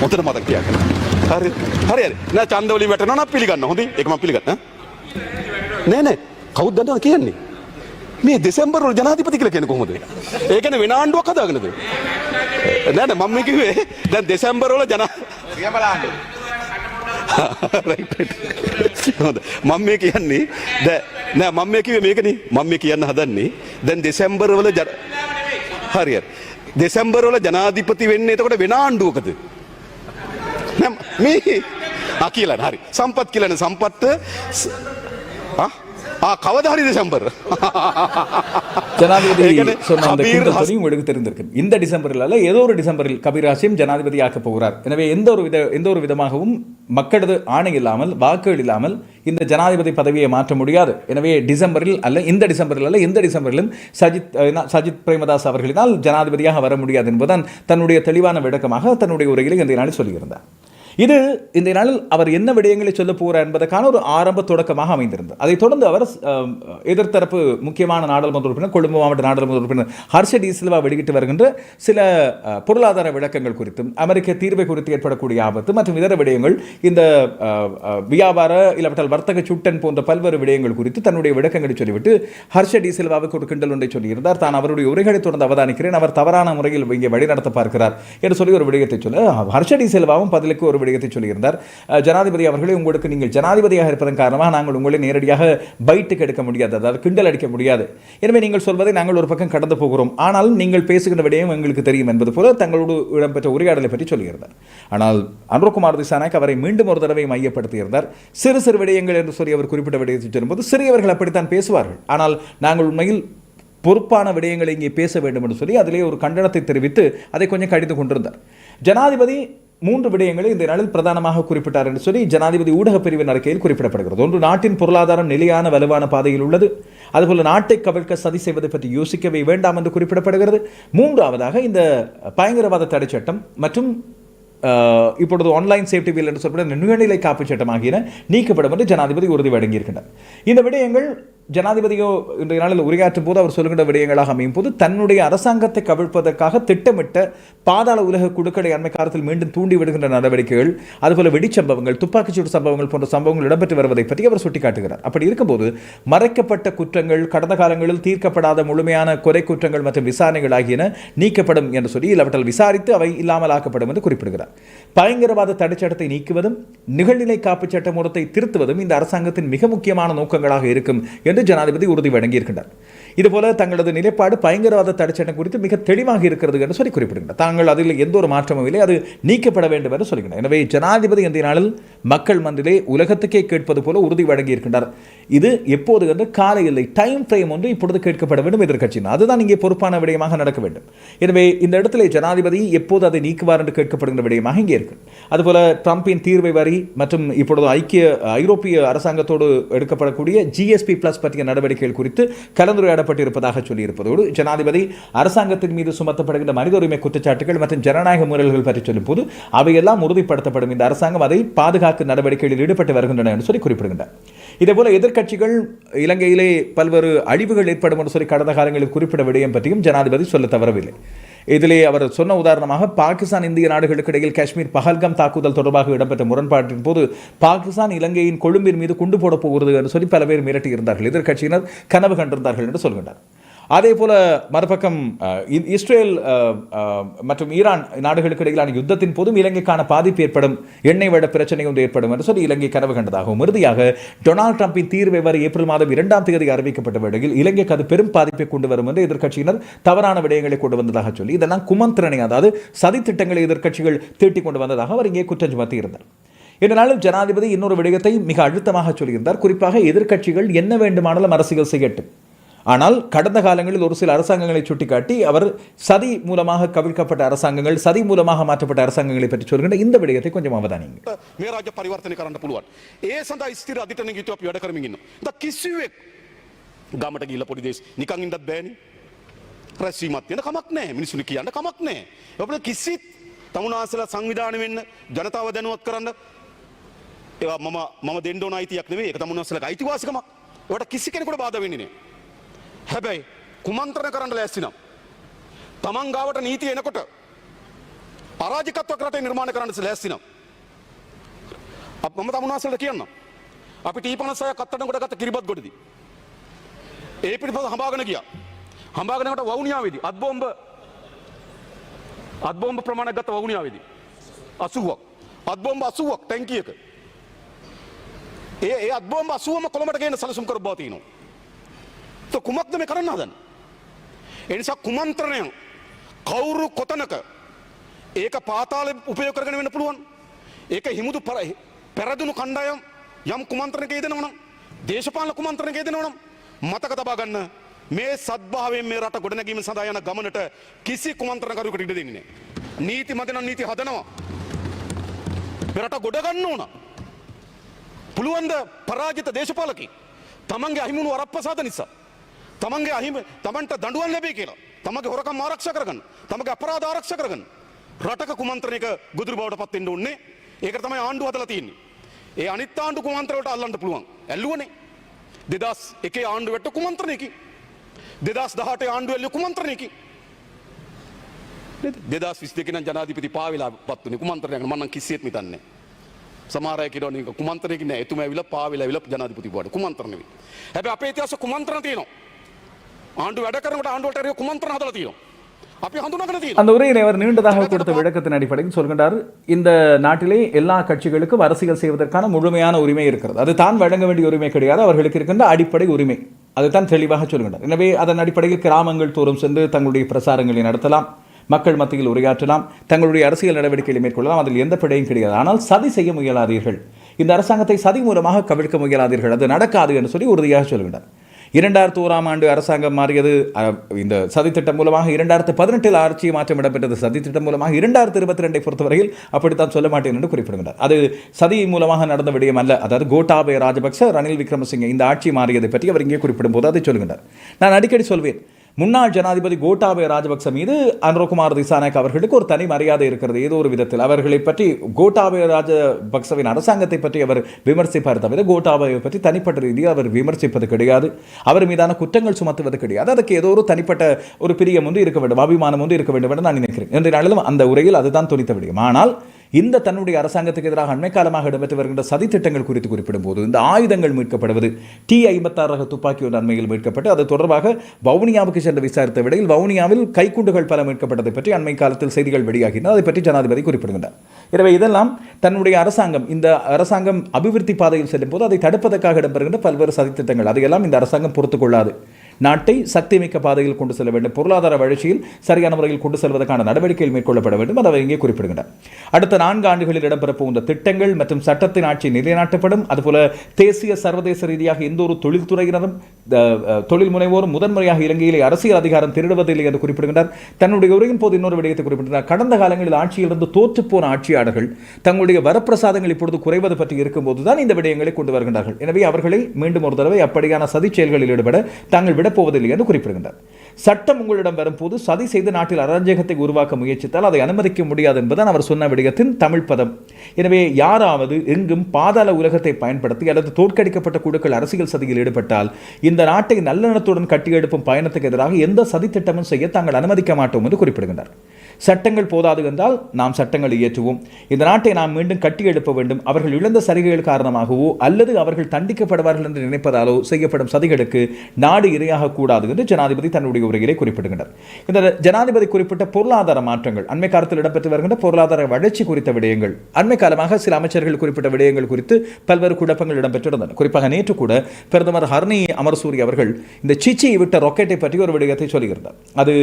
හොඳට මතක තියාගන්න. හරි හරි හරි. නෑ ඡන්ද වලින් වැටෙනවා නම් පිළිගන්න. හොඳයි. ඒක මම පිළිගන්නවා. නෑ නෑ. කවුද දන්නවද කියන්නේ? මේ දෙසැම්බර් වල ජනාධිපති කියලා කියන්නේ කොහොමද? ඒ කියන්නේ වෙන ආණ්ඩුවක් හදාගෙනද? නෑ නෑ මම මේ කිව්වේ දැන් දෙසැම්බර් වල ජනා Right, right. හොඳ. මම මේ කියන්නේ දැ නෑ මම මේ කිව්වේ මේකනේ මම මේ කියන්න හදන්නේ දැන් දෙසැම්බර් වල ජන හරි හරි දෙසැම්බර් වල ජනාධිපති වෙන්නේ එතකොට වෙන ආණ්ඩුවකද మీ కీలన్ హరి సంపత్ కీలన్ సంపత్ கவதாரி டிசம்பர். ஜனாதிபதி சொன்ன உங்களுக்கு தெரிந்திருக்கும். இந்த டிசம்பரில் அல்ல ஏதோ ஒரு டிசம்பரில் கபீர் ஜனாதிபதி ஆக்கப் போகிறார். எனவே எந்த ஒரு வித எந்த ஒரு விதமாகவும் மக்களது ஆணை இல்லாமல் வாக்குகள் இல்லாமல் இந்த ஜனாதிபதி பதவியை மாற்ற முடியாது. எனவே டிசம்பரில் அல்ல இந்த டிசம்பரில் அல்ல எந்த டிசம்பரிலும் சஜித் சஜித் பிரேமதாஸ் அவர்களினால் ஜனாதிபதியாக வர முடியாது என்பதுதான் தன்னுடைய தெளிவான விளக்கமாக தன்னுடைய உரையில் இந்த நாளில் சொல்லியிருந்தார். இது இந்த நாளில் அவர் என்ன விடயங்களை சொல்ல போகிறார் என்பதற்கான ஒரு ஆரம்ப தொடக்கமாக அமைந்திருந்தது. அதைத் தொடர்ந்து அவர் எதிர்த்தரப்பு முக்கியமான நாடாளுமன்ற உறுப்பினர் கொழும்பு மாவட்ட நாடாளுமன்ற உறுப்பினர் ஹர்ஷ டி சில்வா வெளியிட்டு வருகின்ற சில பொருளாதார விளக்கங்கள் குறித்தும் அமெரிக்க தீர்வை குறித்து ஏற்படக்கூடிய ஆபத்து மற்றும் இதர விடயங்கள் இந்த வியாபார இல்லாவிட்டால் வர்த்தக சுட்டன் போன்ற பல்வேறு விடயங்கள் குறித்து தன்னுடைய விளக்கங்களை சொல்லிவிட்டு ஹர்ஷ டி சில்வாவுக்கு ஒரு கிண்டல் ஒன்றை சொல்லியிருந்தார். தான் அவருடைய உரைகளை தொடர்ந்து அவதானிக்கிறேன். அவர் தவறான முறையில் இங்கே வழிநடத்த பார்க்கிறார் என்று சொல்லி ஒரு விடயத்தை சொல்ல ஹர்ஷ டி சில்வாவும் பதிலுக்கு ஒரு விடயத்தை சொல்லியிருந்தார். ஜனாதிபதி அவர்களே உங்களுக்கு நீங்கள் ஜனாதிபதியாக இருப்பதன் காரணமாக நாங்கள் உங்களை நேரடியாக பைட்டுக்கு எடுக்க முடியாது அதாவது கிண்டல் அடிக்க முடியாது. எனவே நீங்கள் சொல்வதை நாங்கள் ஒரு பக்கம் கடந்து போகிறோம். ஆனாலும் நீங்கள் பேசுகிற விடயம் எங்களுக்கு தெரியும் என்பது போல தங்களோடு இடம்பெற்ற உரையாடலை பற்றி சொல்லியிருந்தார். ஆனால் அனுர்குமார் திசாநாயக் அவரை மீண்டும் ஒரு தடவை மையப்படுத்தியிருந்தார். சிறு சிறு விடயங்கள் என்று சொல்லி அவர் குறிப்பிட்ட விடயத்தை சொல்லும்போது சிறியவர்கள் அப்படித்தான் பேசுவார்கள். ஆனால் நாங்கள் உண்மையில் பொறுப்பான விடயங்களை இங்கே பேச வேண்டும் என்று சொல்லி அதிலே ஒரு கண்டனத்தை தெரிவித்து அதை கொஞ்சம் கடிந்து கொண்டிருந்தார். ஜனாதிபதி மூன்று விடயங்களை இந்த நாளில் பிரதானமாக குறிப்பிட்டார் என்று சொல்லி ஜனாதிபதி ஊடகப் பிரிவின் அறிக்கையில் குறிப்பிடப்படுகிறது. ஒன்று நாட்டின் பொருளாதாரம் நிலையான வலுவான பாதையில் உள்ளது. அதுபோல நாட்டை கவிழ்க்க சதி செய்வது பற்றி யோசிக்கவே வேண்டாம் என்று குறிப்பிடப்படுகிறது. மூன்றாவதாக இந்த பயங்கரவாத தடை சட்டம் மற்றும் இப்பொழுது ஆன்லைன் சேஃப்டி பில் என்று சொல்லப்பட்ட நுண்ணிலை காப்பு சட்டம் ஆகியன நீக்கப்படும் என்று ஜனாதிபதி உறுதி வழங்கியிருக்கின்றனர் இந்த விடயங்கள் ஜனாதிபதியோ இன்றைய நாளில் உரையாற்றும் போது அவர் சொல்கின்ற விடயங்களாக அமையும் போது தன்னுடைய அரசாங்கத்தை கவிழ்ப்பதற்காக திட்டமிட்ட பாதாள உலக குழுக்களை அண்மை காலத்தில் மீண்டும் தூண்டி விடுகின்ற நடவடிக்கைகள் அதுபோல வெடிச்சம்பவங்கள் துப்பாக்கிச்சூடு சம்பவங்கள் போன்ற சம்பவங்கள் இடம்பெற்று வருவதை பற்றி அவர் சுட்டிக்காட்டுகிறார். அப்படி இருக்கும்போது மறைக்கப்பட்ட குற்றங்கள் கடந்த காலங்களில் தீர்க்கப்படாத முழுமையான கொலை குற்றங்கள் மற்றும் விசாரணைகள் ஆகியன நீக்கப்படும் என்று சொல்லி அவற்றால் விசாரித்து அவை இல்லாமல் ஆக்கப்படும் என்று குறிப்பிடுகிறார். பயங்கரவாத தடைச்சட்டத்தை நீக்குவதும் நிகழ்நிலை காப்பு சட்ட மூலத்தை திருத்துவதும் இந்த அரசாங்கத்தின் மிக முக்கியமான நோக்கங்களாக இருக்கும் என்று ஜனாதிபதி உறுதி வழங்கியிருக்கின்றார். இதுபோல தங்களது நிலைப்பாடு பயங்கரவாத தடைச்சட்டம் குறித்து மிக தெளிவாக இருக்கிறது என்று சொல்லி குறிப்பிடுகின்றனர். தாங்கள் அதில் எந்த ஒரு மாற்றமும் இல்லை அது நீக்கப்பட வேண்டும் என்று சொல்கின்றனர். எனவே ஜனாதிபதி இந்த நாளில் மக்கள் மன்றிலே உலகத்துக்கே கேட்பது போல உறுதி வழங்கியிருக்கின்றார். இது எப்போது என்று காலை இல்லை. டைம் ஃப்ரேம் ஒன்று இப்பொழுது கேட்கப்பட வேண்டும் எதிர்க்கட்சியின். அதுதான் இங்கே பொறுப்பான விடயமாக நடக்க வேண்டும். எனவே இந்த இடத்திலே ஜனாதிபதி எப்போது அதை நீக்குவார் என்று கேட்கப்படுகின்ற விடயமாக இங்கே இருக்கு. அதுபோல ட்ரம்பின் தீர்வை வரி மற்றும் இப்பொழுது ஐக்கிய ஐரோப்பிய அரசாங்கத்தோடு எடுக்கப்படக்கூடிய ஜிஎஸ்பி பிளஸ் பற்றிய நடவடிக்கைகள் குறித்து கலந்துரையாடப்பட்டிருப்பதாக சொல்லியிருப்பதோடு ஜனாதிபதி அரசாங்கத்தின் மீது சுமத்தப்படுகின்ற மனித உரிமை குற்றச்சாட்டுகள் மற்றும் ஜனநாயக முறைகள் பற்றி சொல்லும் போது அவையெல்லாம் உறுதிப்படுத்தப்படும். இந்த அரசாங்கம் அதை பாதுகாக்கும் நடவடிக்கைகளில் ஈடுபட்டு வருகின்றன என்று சொல்லி குறிப்பிடுகின்றனர் இதேபோல கட்சிகள் இலங்கையிலே பல்வேறு அழிவுகள் ஏற்படும் என்று சொல்லி கடந்த காலங்களில் குறிப்பிட விடயம் பற்றியும் ஜனாதிபதி சொல்ல தவறவில்லை. இதிலே அவர் சொன்ன உதாரணமாக பாகிஸ்தான் இந்திய நாடுகளுக்கு இடையில் காஷ்மீர் பகல்கம் தாக்குதல் தொடர்பாக இடம்பெற்ற முரண்பாட்டின் போது பாகிஸ்தான் இலங்கையின் கொழும்பின் மீது குண்டு போடப் போகிறது என்று சொல்லி பல பேர் மிரட்டி இருந்தார்கள் எதிர்க்கட்சியினர் கனவு கண்டிருந்தார்கள் என்று சொல்கின்றார் அதே போல மறுபக்கம் இஸ்ரேல் மற்றும் ஈரான் நாடுகளுக்கு இடையிலான யுத்தத்தின் போதும் இலங்கைக்கான பாதிப்பு ஏற்படும் எண்ணெய் வட பிரச்சனை ஒன்று ஏற்படும் என்று சொல்லி இலங்கை கனவு கண்டதாகவும் இறுதியாக டொனால்ட் ட்ரம்பின் தீர்வை வர ஏப்ரல் மாதம் இரண்டாம் தேதி அறிவிக்கப்பட்ட வேளையில் இலங்கைக்கு அது பெரும் பாதிப்பை கொண்டு வரும் என்று எதிர்க்கட்சியினர் தவறான விடயங்களை கொண்டு வந்ததாக சொல்லி இதெல்லாம் குமந்திரனை அதாவது சதித்திட்டங்களை எதிர்க்கட்சிகள் தீட்டிக் கொண்டு வந்ததாக அவர் இங்கே குற்றம் சுமத்தியிருந்தார். இதனாலும் ஜனாதிபதி இன்னொரு விடயத்தை மிக அழுத்தமாக சொல்லியிருந்தார். குறிப்பாக எதிர்க்கட்சிகள் என்ன வேண்டுமானாலும் அரசியல் செய்யட்டும். ஆனால் கடந்த காலங்களில் ஒரு சில அரசாங்கங்களை சுட்டிக்காட்டி அவர் சதி மூலமாக கவிழ்க்கப்பட்ட அரசாங்கங்கள் சதி மூலமாக மாற்றப்பட்ட அரசாங்கங்களை பற்றி சொல்கின்ற இந்த விடயத்தை கொஞ்சம் அவதானிங்க මේ රජ පරිවර්තනය කරන්න පුළුවන්. ඒ සඳහා ස්ථිර අධිටන යුතු අපි වැඩ කරමින් ඉන්න. ද කිසිවෙක් ගමට ගිහිල්ලා පොඩි දේශ නිකන් ඉන්නත් බෑනේ. රැස්වීමක් තියෙන කමක් නැහැ. මිනිස්සුනි කියන්න කමක් නැහැ. අපිට කිසිත් තමුනාසලා සංවිධානය වෙන්න ජනතාව දැනුවත් කරන්න ඒවා මම මම දෙන්න ඕන අයිතියක් නෙවෙයි. ඒක තමුනාසලක අයිතිවාසිකමක්. ඒවට කිසි කෙනෙකුට බාධා වෙන්නේ නැහැ. හැබැයි කුමන්ත්‍රණ කරන්න ලෑස්ති නම් තමන් ගාවට නීතිය එනකොට අරාජිකත්වයක් රටේ නිර්මාණය කරන්න ලෑස්ති නම් අප මම තමුන්නාසලට කියන්න. අපි ටීපනසය කත්තන කොට ගත කිරිබත් ගොඩදී. ඒ පිරිපස හඹාගෙන ගිය. හඹාගෙනකට වවුනියාවේදී අත්බෝම්බ අත්බෝම්බ ප්‍රමාණ ගත වවුනියාවේදී. අසුවක්. අත්බෝම්බ අසුවක් ටැන්කියක. ඒ ඒ අත්බෝම්බ අසුවම කොළමට ගෙන සලසුම් කර බාතිනවා. ත කුමක්ද මේ කරන්න හදන්න. එනිසා කුමන්ත්‍රණය කවුරු කොතනක ඒක පාතාල උපයෝ කරගෙන වෙන පුළුවන් ඒක හිමුදු පර පැරදුණු කණ්ඩායම් යම් කුමන්ත්‍රණක යෙදෙනවනම් දේශපාලන කුමන්ත්‍රණක යෙදෙනවනම් මතක තබා ගන්න මේ සද්භාවයෙන් මේ රට ගොඩනැගීම සඳහා යන ගමනට කිසි කුමන්ත්‍රණකරුවෙකුට ඉඩ දෙන්නේ නැහැ. නීති මත නම් නීති හදනවා. මේ රට ගොඩ ගන්න ඕන. පුළුවන්ද පරාජිත දේශපාලකි තමන්ගේ අහිමුණු අරප්පසාද නිසා. තමන්ගේ අහිම තමන්ට දඩුවන් ලැබේ කියලා. තමගේ හොරකම් ආරක්ෂ කරගන්න. තමගේ අපරාධ ආරක්ෂ කරගන්න. රටක කුමන්ත්‍රණයක ගුදුරු බවට පත්වෙන්න ඕන්නේ ඒක තමයි ආණ්ඩුව හදලා තියෙන්නේ. ඒ අනිත් ආණ්ඩු කුමන්ත්‍රණයට අල්ලන්න පුළුවන්. ඇල්ලුවනේ. දෙදස් එකේ ආණ්ඩු වැට කුමන්ත්‍රණයකි. දෙදස් දහට ආණ්ඩුව එල්ල කුමන්ත්‍රණයකි. දෙදස් විස් දෙකන ජනාධිපති පාවෙලා පත්වන කුමන්ත්‍රණයක මන්න කිසිේත් මිතන්නේ සමාරය කිරන කුමන්තරයකින එතුම විල පාවිල විල ජනාධිපති බවට කුමන්ත්‍රණව හැබ අපේ තිහස කුමන්ත්‍රණ තියනවා. அந்த உரையினை அவர் நீண்டதாக கொடுத்த விளக்கத்தின் அடிப்படையில் சொல்கின்றார் இந்த நாட்டிலே எல்லா கட்சிகளுக்கும் அரசியல் செய்வதற்கான முழுமையான உரிமை இருக்கிறது. அது தான் வழங்க வேண்டிய உரிமை கிடையாது அவர்களுக்கு இருக்கின்ற அடிப்படை உரிமை. அதுதான் தெளிவாக சொல்கின்றார். எனவே அதன் அடிப்படையில் கிராமங்கள் தோறும் சென்று தங்களுடைய பிரசாரங்களை நடத்தலாம் மக்கள் மத்தியில் உரையாற்றலாம் தங்களுடைய அரசியல் நடவடிக்கைகளை மேற்கொள்ளலாம் அதில் எந்த பிழையும் கிடையாது. ஆனால் சதி செய்ய முயலாதீர்கள். இந்த அரசாங்கத்தை சதி மூலமாக கவிழ்க்க முயலாதீர்கள். அது நடக்காது என்று சொல்லி உறுதியாக சொல்கின்றார். இரண்டாயிரத்து ஓராம் ஆண்டு அரசாங்கம் மாறியது இந்த சதித்திட்டம் மூலமாக இரண்டாயிரத்து பதினெட்டில் ஆட்சி மாற்றம் இடம்பெற்றது சதித்திட்டம் மூலமாக இரண்டாயிரத்து இருபத்தி ரெண்டை பொறுத்தவரையில் அப்படித்தான் சொல்ல மாட்டேன் என்று குறிப்பிடுகிறார் அது சதி மூலமாக நடந்த விடயம் அல்ல. அதாவது கோட்டாபய ராஜபக்ச ரணில் விக்ரமசிங்க இந்த ஆட்சி மாறியதை பற்றி அவர் இங்கே குறிப்பிடும் போது அதை சொல்கின்றார் நான் அடிக்கடி சொல்வேன் முன்னாள் ஜனாதிபதி கோட்டாபய ராஜபக்ச மீது அனுரகுமார் திசாநாயக் அவர்களுக்கு ஒரு தனி மரியாதை இருக்கிறது ஏதோ ஒரு விதத்தில். அவர்களை பற்றி கோட்டாபய ராஜபக்சவின் அரசாங்கத்தை பற்றி அவர் விமர்சிப்பார் தவிர கோட்டாபயை பற்றி தனிப்பட்ட ரீதியில் அவர் விமர்சிப்பது கிடையாது. அவர் மீதான குற்றங்கள் சுமத்துவது கிடையாது. அதுக்கு ஏதோ ஒரு தனிப்பட்ட ஒரு பிரியம் வந்து இருக்க வேண்டும் அபிமானம் வந்து இருக்க வேண்டும் என்று நான் நினைக்கிறேன். இன்றைய நாளிலும் அந்த உரையில் அதுதான் துணித்த விடியும். ஆனால் இந்த தன்னுடைய அரசாங்கத்துக்கு எதிராக அண்மை காலமாக இடம்பெற்று வருகின்ற சதித்திட்டங்கள் குறித்து குறிப்பிடும்போது இந்த ஆயுதங்கள் மீட்கப்படுவது டி ஐம்பத்தாறு ரக துப்பாக்கி ஒன்று அண்மையில் மீட்கப்பட்டு அது தொடர்பாக வவுனியாவுக்கு சென்று விசாரித்த விடையில் வவுனியாவில் கைக்குண்டுகள் பல மீட்கப்பட்டதை பற்றி அண்மை காலத்தில் செய்திகள் வெளியாகின. அதை பற்றி ஜனாதிபதி குறிப்பிடுகின்றார். எனவே இதெல்லாம் தன்னுடைய அரசாங்கம் இந்த அரசாங்கம் அபிவிருத்தி பாதையில் செல்லும் போது அதை தடுப்பதற்காக இடம்பெறுகின்ற பல்வேறு சதித்திட்டங்கள் அதையெல்லாம் இந்த அரசாங்கம் பொறுத்துக்கொள்ளாது நாட்டை சக்திமிக்க பாதையில் கொண்டு செல்ல வேண்டும். பொருளாதார வளர்ச்சியில் சரியான முறையில் கொண்டு செல்வதற்கான நடவடிக்கைகள் மேற்கொள்ளப்பட வேண்டும். அதை இங்கே குறிப்பிடுகின்றார் அடுத்த நான்கு ஆண்டுகளில் இடம்பெற போகின்ற திட்டங்கள் மற்றும் சட்டத்தின் ஆட்சி நிலைநாட்டப்படும். அதுபோல தேசிய சர்வதேச ரீதியாக எந்த ஒரு தொழில்துறையினரும் தொழில் முனைவோரும் முதன்முறையாக இலங்கையிலே அரசியல் அதிகாரம் திருடுவதில்லை என்று குறிப்பிடுகின்றார் தன்னுடைய உரையின் போது இன்னொரு விடயத்தை குறிப்பிட்டார் கடந்த காலங்களில் ஆட்சியிலிருந்து தோற்றுப்போன ஆட்சியாளர்கள் தங்களுடைய வரப்பிரசாதங்கள் இப்பொழுது குறைவது பற்றி இருக்கும்போது தான் இந்த விடயங்களை கொண்டு வருகின்றார்கள். எனவே அவர்களை மீண்டும் ஒரு தடவை அப்படியான சதி செயல்களில் ஈடுபட தாங்கள் விட விடப்போவதில்லை என்று குறிப்பிடுகின்றார். சட்டம் உங்களிடம் வரும்போது சதி செய்து நாட்டில் அராஜகத்தை உருவாக்க முயற்சித்தால் அதை அனுமதிக்க முடியாது என்பதுதான் அவர் சொன்ன விடயத்தின் தமிழ் பதம். எனவே யாராவது எங்கும் பாதாள உலகத்தை பயன்படுத்தி அல்லது தோற்கடிக்கப்பட்ட குழுக்கள் அரசியல் சதியில் ஈடுபட்டால் இந்த நாட்டை நல்லெண்ணத்துடன் கட்டியெழுப்பும் பயணத்துக்கு எதிராக எந்த சதித்திட்டமும் செய்ய தாங்கள் அனுமதிக்க மாட்டோம் என்று குறிப்பிடுகின்றனர் சட்டங்கள் போதாது என்றால் நாம் சட்டங்களை இயற்றுவோம். இந்த நாட்டை நாம் மீண்டும் கட்டி எழுப்ப வேண்டும். அவர்கள் இழந்த சலுகைகள் காரணமாகவோ அல்லது அவர்கள் தண்டிக்கப்படுவார்கள் என்று நினைப்பதாலோ செய்யப்படும் சதிகளுக்கு நாடு இரையாக கூடாது என்று ஜனாதிபதி தன்னுடைய உரையிலே குறிப்பிடுகின்றார். இந்த ஜனாதிபதி குறிப்பிட்ட பொருளாதார மாற்றங்கள் அண்மை காலத்தில் இடம்பெற்று வருகின்ற பொருளாதார வளர்ச்சி குறித்த விடயங்கள் அண்மை காலமாக சில அமைச்சர்கள் குறிப்பிட்ட விடயங்கள் குறித்து பல்வேறு குழப்பங்கள் இடம்பெற்றிருந்தன. குறிப்பாக நேற்று கூட பிரதமர் ஹர்னி அமர்சூரி அவர்கள் இந்த சிச்சியை விட்ட ராக்கெட்டை பற்றி ஒரு விடயத்தை சொல்லியிருந்தார். அது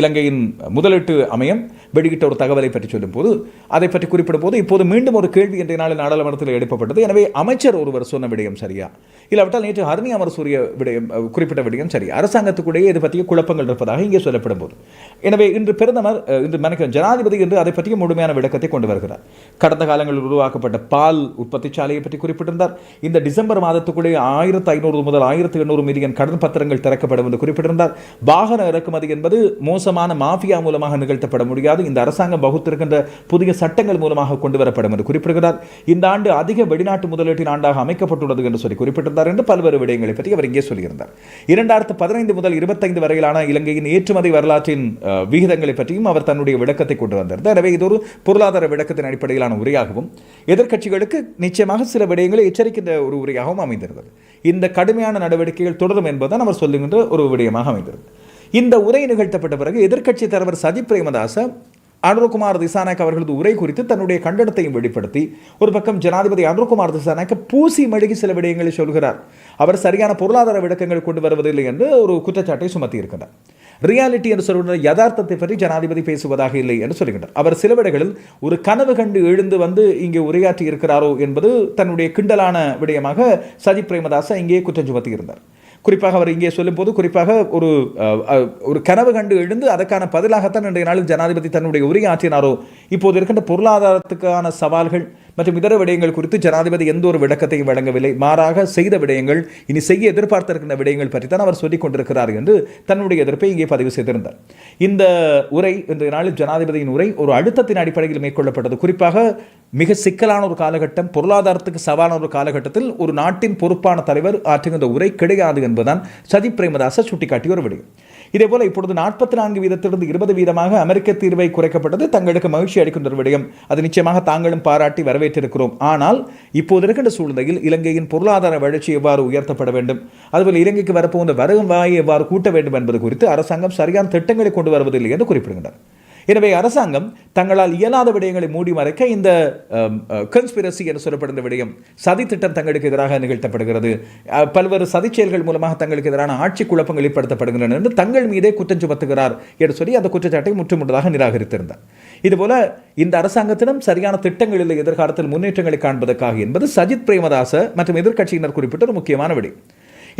இலங்கையின் முதலீட்டு அமையம். வெளியிட்ட ஒரு தகவலை பற்றி சொல்லும்போது அதை பற்றி குறிப்பிடும் போது இப்போது மீண்டும் ஒரு கேள்வி இன்றைய நாளில் நாடாளுமன்றத்தில் எழுப்பப்பட்டது. எனவே அமைச்சர் ஒருவர் சொன்ன விடயம் சரியா? இல்லாவிட்டால் நேற்று ஹர்னி அமரசூரிய விடயம் குறிப்பிட்ட விடயம் சரி அரசாங்கத்துக்குள்ளேயே இது பற்றிய குழப்பங்கள் இருப்பதாக இங்கே சொல்லப்படும் போது எனவே இன்று பிரதமர் இன்று மன்னிக்க ஜனாதிபதி என்று அதை பற்றிய முழுமையான விளக்கத்தை கொண்டு வருகிறார். கடந்த காலங்களில் உருவாக்கப்பட்ட பால் உற்பத்தி சாலையை பற்றி குறிப்பிட்டிருந்தார். இந்த டிசம்பர் மாதத்துக்குள்ளேயே ஆயிரத்து ஐநூறு முதல் ஆயிரத்து எண்ணூறு மில்லியன் கடன் பத்திரங்கள் திறக்கப்படும் என்று குறிப்பிட்டிருந்தார். வாகன இறக்குமதி என்பது மோசமான மாஃபியா மூலமாக நிகழ்த்தப்பட முடியாது. இந்த அரசாங்கம் வகுத்திருக்கின்ற புதிய சட்டங்கள் மூலமாக கொண்டு வரப்படும் என்று குறிப்பிடுகிறார். இந்த ஆண்டு அதிக வெளிநாட்டு முதலீட்டின் ஆண்டாக அமைக்கப்பட்டுள்ளது என்று சொல்லி குறிப்பிட்டிருந்தார் என்று பல்வேறு விடயங்களை பற்றி அவர் இங்கே சொல்லியிருந்தார். இரண்டாயிரத்து பதினைந்து முதல் இருபத்தைந்து வரையிலான இலங்கையின் ஏற்றுமதி வரலாற்றின் விகிதங்களை பற்றியும் அவர் தன்னுடைய விளக்கத்தை கொண்டு வந்திருந்தார். எனவே இது ஒரு பொருளாதார விளக்கத்தின் அடிப்படையிலான உரையாகவும் எதிர்க்கட்சிகளுக்கு நிச்சயமாக சில விடயங்களை எச்சரிக்கின்ற ஒரு உரையாகவும் அமைந்திருந்தது. இந்த கடுமையான நடவடிக்கைகள் தொடரும் என்பதுதான் அவர் சொல்லுகின்ற ஒரு விடயமாக அமைந்திருந்தது. இந்த உரை நிகழ்த்தப்பட்ட பிறகு எதிர்க்கட்சி தலைவர் சஜித் பிரேமதாச அனுரகுமார் திசாநாயக் அவர்களது உரை குறித்து தன்னுடைய கண்டனத்தையும் வெளிப்படுத்தி ஒரு பக்கம் ஜனாதிபதி அனுரகுமார் திசாநாயக் பூசி மெழுகி சில விடயங்களை சொல்கிறார். அவர் சரியான பொருளாதார விளக்கங்கள் கொண்டு வருவதில்லை என்று ஒரு குற்றச்சாட்டை சுமத்தியிருக்கிறார் ரியாலிட்டி என்று சொல்கிற யதார்த்தத்தை பற்றி ஜனாதிபதி பேசுவதாக இல்லை என்று சொல்கின்றார். அவர் சில விடைகளில் ஒரு கனவு கண்டு எழுந்து வந்து இங்கே உரையாற்றி இருக்கிறாரோ என்பது தன்னுடைய கிண்டலான விடயமாக சஜித் பிரேமதாச இங்கே குற்றம் சுமத்தியிருந்தார். குறிப்பாக அவர் இங்கே சொல்லும்போது குறிப்பாக ஒரு ஒரு கனவு கண்டு எழுந்து அதற்கான பதிலாகத்தான் இன்றைய நாளில் ஜனாதிபதி தன்னுடைய உரையாற்றினாரோ இப்போது இருக்கின்ற பொருளாதாரத்துக்கான சவால்கள் மற்றும் இதர விடயங்கள் குறித்து ஜனாதிபதி எந்த ஒரு விளக்கத்தையும் வழங்கவில்லை. மாறாக செய்த விடயங்கள் இனி செய்ய எதிர்பார்த்திருக்கின்ற விடயங்கள் பற்றி தான் அவர் சொல்லிக் கொண்டிருக்கிறார் என்று தன்னுடைய எதிர்ப்பை இங்கே பதிவு செய்திருந்தார். இந்த உரை இன்றைய நாளில் ஜனாதிபதியின் உரை ஒரு அழுத்தத்தின் அடிப்படையில் மேற்கொள்ளப்பட்டது. குறிப்பாக மிக சிக்கலான ஒரு காலகட்டம் பொருளாதாரத்துக்கு சவாலான ஒரு காலகட்டத்தில் ஒரு நாட்டின் பொறுப்பான தலைவர் ஆற்றுகின்ற உரை கிடையாது என்பதுதான் சதி பிரேமதாச சுட்டிக்காட்டிய ஒரு விடயம். இதேபோல இப்பொழுது நாற்பத்தி நான்கு வீதத்திலிருந்து இருபது வீதமாக அமெரிக்க தீர்வை குறைக்கப்பட்டது. தங்களுக்கு மகிழ்ச்சி அளிக்கின்ற ஒரு விடயம். அது நிச்சயமாக தாங்களும் பாராட்டி வரவேற்றிருக்கிறோம். ஆனால் இப்போது இருக்கின்ற சூழ்நிலையில் இலங்கையின் பொருளாதார வளர்ச்சி எவ்வாறு உயர்த்தப்பட வேண்டும்? அதுபோல் இலங்கைக்கு வரப்போகின்ற வாயை எவ்வாறு கூட்ட வேண்டும் என்பது குறித்து அரசாங்கம் சரியான திட்டங்களை கொண்டு வருவதில்லை என்று குறிப்பிடுகின்றனர் எனவே அரசாங்கம் தங்களால் இயலாத விடயங்களை மூடி மறைக்க இந்த கன்ஸ்பிரசி என்று சொல்லப்படுகிற விடயம் சதி திட்டம் தங்களுக்கு எதிராக நிகழ்த்தப்படுகிறது. பல்வேறு சதி செயல்கள் மூலமாக தங்களுக்கு எதிரான ஆட்சி குழப்பங்கள் ஏற்படுத்தப்படுகின்றன என்று தங்கள் மீதே குற்றம் சுமத்துகிறார் என்று சொல்லி அந்த குற்றச்சாட்டை முற்றுமுற்றதாக நிராகரித்திருந்தார். இதுபோல இந்த அரசாங்கத்திடம் சரியான திட்டங்கள் இல்லை எதிர்காலத்தில் முன்னேற்றங்களை காண்பதற்காக என்பது சஜித் பிரேமதாச மற்றும் எதிர்க்கட்சியினர் குறிப்பிட்ட ஒரு முக்கியமான விடயம்.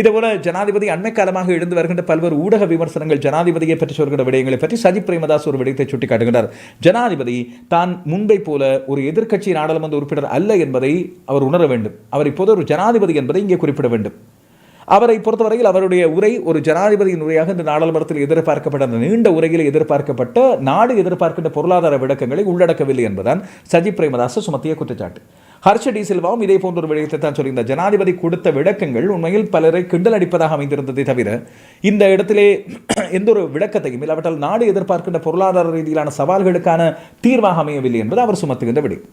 இதேபோல ஜனாதிபதி அண்மை காலமாக எழுந்து வருகின்ற பல்வேறு ஊடக விமர்சனங்கள் ஜனாதிபதியை பற்றி சொல்கிற விடயங்களை பற்றி சஜித் பிரேமதாஸ் ஒரு விடயத்தை சுட்டிக்காட்டுகிறார் ஜனாதிபதி தான் முன்பை போல ஒரு எதிர்க்கட்சி நாடாளுமன்ற உறுப்பினர் அல்ல என்பதை அவர் உணர வேண்டும். அவர் இப்போது ஒரு ஜனாதிபதி என்பதை இங்கே குறிப்பிட வேண்டும். அவரை பொறுத்தவரையில் அவருடைய உரை ஒரு ஜனாதிபதியின் உரையாக இந்த நாடாளுமன்றத்தில் எதிர்பார்க்கப்பட்ட அந்த நீண்ட உரையில் எதிர்பார்க்கப்பட்ட நாடு எதிர்பார்க்கின்ற பொருளாதார விளக்கங்களை உள்ளடக்கவில்லை என்பதுதான் சஜித் பிரேமதாச சுமத்திய குற்றச்சாட்டு. ஹர்ஷ டி சில்வாவும் இதே போன்ற ஒரு விடயத்தை தான் சொல்லியிருந்தார் ஜனாதிபதி கொடுத்த விளக்கங்கள் உண்மையில் பலரை கிண்டல் அடிப்பதாக அமைந்திருந்ததை தவிர இந்த இடத்திலே எந்த ஒரு விளக்கத்தையும் இல்லாவிட்டால் நாடு எதிர்பார்க்கின்ற பொருளாதார ரீதியிலான சவால்களுக்கான தீர்வாக அமையவில்லை என்பது அவர் சுமத்துகின்ற விடயம்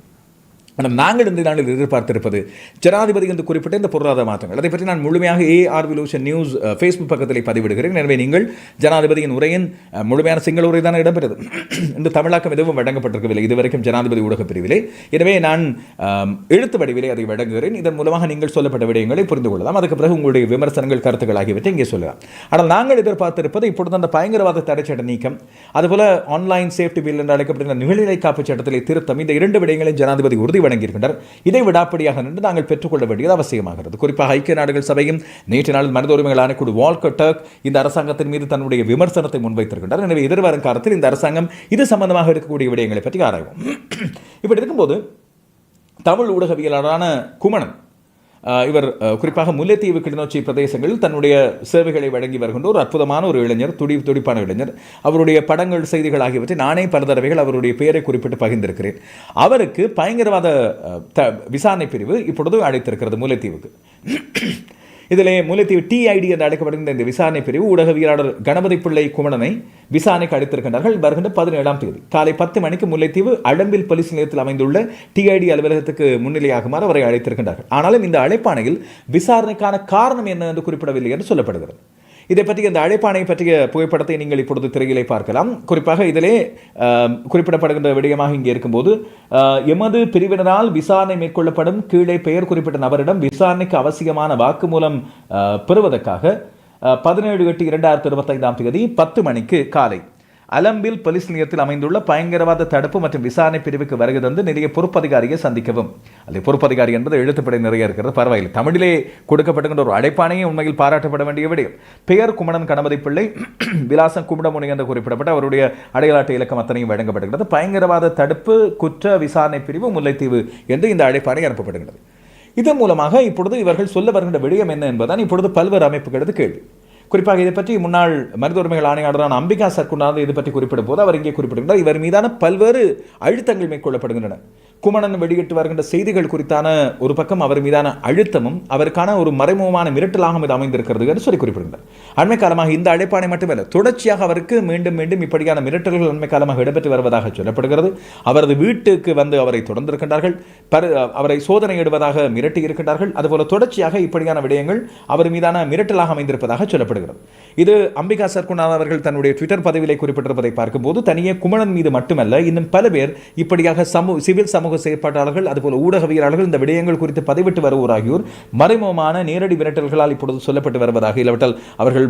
ஆனால் நாங்கள் இந்த நாளில் எதிர்பார்த்திருப்பது ஜனாதிபதி என்று குறிப்பிட்ட இந்த பொருளாதார மாற்றங்கள். அதை பற்றி நான் முழுமையாக ஏ ஆர் விலூஷன் நியூஸ் ஃபேஸ்புக் பக்கத்தில் பதிவிடுகிறேன். எனவே நீங்கள் ஜனாதிபதியின் உரையின் முழுமையான சிங்கள உரை தான் இடம்பெற்றது. இந்த தமிழாக்கம் எதுவும் வழங்கப்பட்டிருக்கவில்லை. இதுவரைக்கும் ஜனாதிபதி ஊடக பிரிவிலே. எனவே நான் எழுத்து வடிவிலே அதை வழங்குகிறேன். இதன் மூலமாக நீங்கள் சொல்லப்பட்ட விடயங்களை புரிந்து கொள்ளலாம். அதுக்கு பிறகு உங்களுடைய விமர்சனங்கள் கருத்துக்கள் ஆகியவற்றை இங்கே சொல்லலாம். ஆனால் நாங்கள் எதிர்பார்த்திருப்பது இப்பொழுது அந்த பயங்கரவாத தடைச்சட்ட நீக்கம். அதுபோல ஆன்லைன் சேஃப்டி பில் என்று அழைக்கப்படுகிற நிகழ்நிலை காப்பு சட்டத்திலே திருத்தம். இந்த இரண்டு விடயங்களை ஜனாதிபதி உறுதி வழங்கியிருக்கின்றார் இதை விடாப்படியாக நின்று நாங்கள் பெற்றுக்கொள்ள வேண்டியது அவசியமாகிறது. குறிப்பாக ஐக்கிய நாடுகள் சபையும் நேற்று நாளில் மனித உரிமைகள் ஆணைக்குழு வால்கர் டர்க் இந்த அரசாங்கத்தின் மீது தன்னுடைய விமர்சனத்தை முன்வைத்திருக்கின்றனர். எனவே எதிர்வரும் காலத்தில் இந்த அரசாங்கம் இது சம்பந்தமாக இருக்கக்கூடிய விடயங்களை பற்றி ஆராய்வோம். இப்படி இருக்கும்போது தமிழ் ஊடகவியலாளரான குமணன் இவர் குறிப்பாக முல்லைத்தீவு கிளிநொச்சி பிரதேசங்களில் தன்னுடைய சேவைகளை வழங்கி வருகின்ற ஒரு அற்புதமான ஒரு இளைஞர் துடி துடிப்பான இளைஞர். அவருடைய படங்கள் செய்திகள் ஆகியவற்றை நானே பல தடவைகள் அவருடைய பெயரை குறிப்பிட்டு பகிர்ந்திருக்கிறேன். அவருக்கு பயங்கரவாத த- விசாரணை பிரிவு இப்பொழுது அழைத்திருக்கிறது முல்லைத்தீவுக்கு. இதிலே முல்லைத்தீவு டிஐடி என்று அழைக்கப்படுகின்ற இந்த விசாரணை பிரிவு ஊடகவியலாளர் கணபதி பிள்ளை குமணனை விசாரணைக்கு அழைத்திருக்கின்றார்கள். வருகின்ற பதினேழாம் தேதி. காலை பத்து மணிக்கு முல்லைத்தீவு அழம்பில் போலீஸ் நிலையத்தில் அமைந்துள்ள டிஐடி அலுவலகத்துக்கு முன்னிலையாகுமாறு அவரை அழைத்திருக்கின்றார்கள். ஆனாலும் இந்த அழைப்பாணையில் விசாரணைக்கான காரணம் என்ன என்று குறிப்பிடவில்லை என்று சொல்லப்படுகிறது. இதை பற்றி இந்த அழைப்பாணை பற்றிய புகைப்படத்தை நீங்கள் இப்பொழுது திரையிலே பார்க்கலாம். குறிப்பாக இதிலே குறிப்பிடப்படுகின்ற விடயமாக இங்கே இருக்கும்போது எமது பிரிவினரால் விசாரணை மேற்கொள்ளப்படும் கீழே பெயர் குறிப்பிட்ட நபரிடம் விசாரணைக்கு அவசியமான வாக்குமூலம் பெறுவதற்காக பதினேழு எட்டு இரண்டாயிரத்தி இருபத்தைந்தாம் தேதி பத்து மணிக்கு காலை அலம்பில் போலீஸ் நிலையத்தில் அமைந்துள்ள பயங்கரவாத தடுப்பு மற்றும் விசாரணை பிரிவுக்கு வருகை தந்து நிறைய பொறுப்பதிகாரியை சந்திக்கவும். அது பொறுப்பதிகாரி என்பது எழுத்துப்படை நிறைய இருக்கிறது. பரவாயில்லை. தமிழிலே கொடுக்கப்பட்டுகின்ற ஒரு அடைப்பானையே உண்மையில் பாராட்டப்பட வேண்டிய விடயம். பெயர் குமணன் கணபதி பிள்ளை விலாசம் கும்பிடமுனி என்று குறிப்பிடப்பட்ட அவருடைய அடையாள இலக்கம் அத்தனையும் வழங்கப்படுகிறது பயங்கரவாத தடுப்பு குற்ற விசாரணை பிரிவு முல்லைத்தீவு என்று இந்த அழைப்பானை அனுப்பப்படுகிறது இதன் மூலமாக இப்பொழுது இவர்கள் சொல்ல வருகின்ற விடயம் என்ன என்பதுதான் இப்பொழுது பல்வேறு அமைப்புகளது கேள்வி. குறிப்பாக இதை பற்றி முன்னாள் மனித உரிமைகள் ஆணையாளரான அம்பிகா சர்க்குநாத் இது பற்றி குறிப்பிடும் போது அவர் இங்கே குறிப்பிடுகிறார் இவர் மீதான பல்வேறு அழுத்தங்கள் மேற்கொள்ளப்படுகின்றன. குமணன் வெளியிட்டு வருகின்ற செய்திகள் குறித்தான ஒரு பக்கம் அவர் மீதான அழுத்தமும் அவருக்கான ஒரு மறைமுகமான மிரட்டலாகவும் இது அமைந்திருக்கிறது என்று சொல்லி குறிப்பிடுகிறார் அண்மை காலமாக இந்த அழைப்பாணை மட்டுமல்ல தொடர்ச்சியாக அவருக்கு மீண்டும் மீண்டும் இப்படியான மிரட்டல்கள் அண்மை காலமாக இடம்பெற்று வருவதாக சொல்லப்படுகிறது. அவரது வீட்டுக்கு வந்து அவரை தொடர்ந்திருக்கின்றார்கள் பரு அவரை சோதனையிடுவதாக மிரட்டி இருக்கின்றார்கள். அதுபோல தொடர்ச்சியாக இப்படியான விடயங்கள் அவர் மீதான மிரட்டலாக அமைந்திருப்பதாக சொல்லப்படுகிறது. இது அம்பிகா சர்க்குநாத் அவர்கள் தன்னுடைய ட்விட்டர் பதவியிலே குறிப்பிட்டிருப்பதை பார்க்கும்போது தனியே குமணன் மீது மட்டுமல்ல இன்னும் பல பேர் இப்படியாக சமூக சிவில் சமூக செயற்பாட்டாளர்கள் அதுபோல் ஊடகவியலாளர்கள் இந்த விடயங்கள் குறித்து பதிவிட்டு வருவோர் ஆகியோர் மறைமுகமான நேரடி மிரட்டல்களால் இப்பொழுது சொல்லப்பட்டு வருவதாக இல்லாவிட்டால் அவர்கள்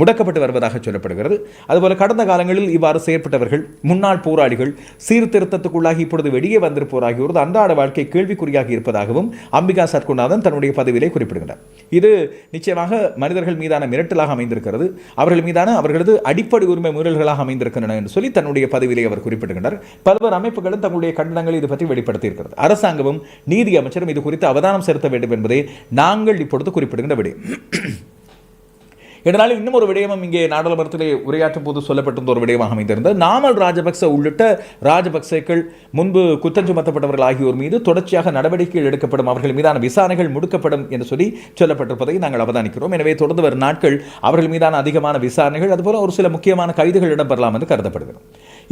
முடக்கப்பட்டு வருவதாக சொல்லப்படுகிறது. அதுபோல கடந்த காலங்களில் இவ்வாறு செயற்பட்டவர்கள் முன்னாள் போராளிகள் சீர்திருத்தத்துக்குள்ளாகி இப்பொழுது வெளியே வந்திருப்போர் ஆகியோர் அன்றாட வாழ்க்கை கேள்விக்குறியாகி இருப்பதாகவும் அம்பிகா சர்க்குநாதன் தன்னுடைய பதவியிலே குறிப்பிடுகிறார் இது நிச்சயமாக மனிதர்கள் மீதான மிரட்டலாக அமைந்திருக்கிறது. அவர்கள் மீதான அவர்களது அடிப்படை உரிமை மீறல்களாக அமைந்திருக்கின்றன என்று சொல்லி தன்னுடைய பதவியிலே அவர் குறிப்பிடுகின்றார். பல்வேறு அமைப்புகளும் தங்களுடைய கண்டனங்களை இது பற்றி வெளிப்படுத்தியிருக்கிறது. அரசாங்கமும் நீதி அமைச்சரும் இது குறித்து அவதானம் செலுத்த வேண்டும் என்பதை நாங்கள் இப்பொழுது குறிப்பிடுகின்ற விடயம் இதனால் இன்னும் ஒரு விடயமும் இங்கே நாடாளுமன்றத்திலே உரையாற்றும் போது சொல்லப்பட்டிருந்த ஒரு விடயமாக அமைந்திருந்தது. நாமல் ராஜபக்ச உள்ளிட்ட ராஜபக்சேக்கள் முன்பு குற்றம் சுமத்தப்பட்டவர்கள் ஆகியோர் மீது தொடர்ச்சியாக நடவடிக்கைகள் எடுக்கப்படும் அவர்கள் மீதான விசாரணைகள் முடுக்கப்படும் என்று சொல்லி சொல்லப்பட்டிருப்பதை நாங்கள் அவதானிக்கிறோம். எனவே தொடர்ந்து வரும் நாட்கள் அவர்கள் மீதான அதிகமான விசாரணைகள் அதுபோல ஒரு சில முக்கியமான கைதுகள் இடம்பெறலாம் என்று கருதப்படுகிறது.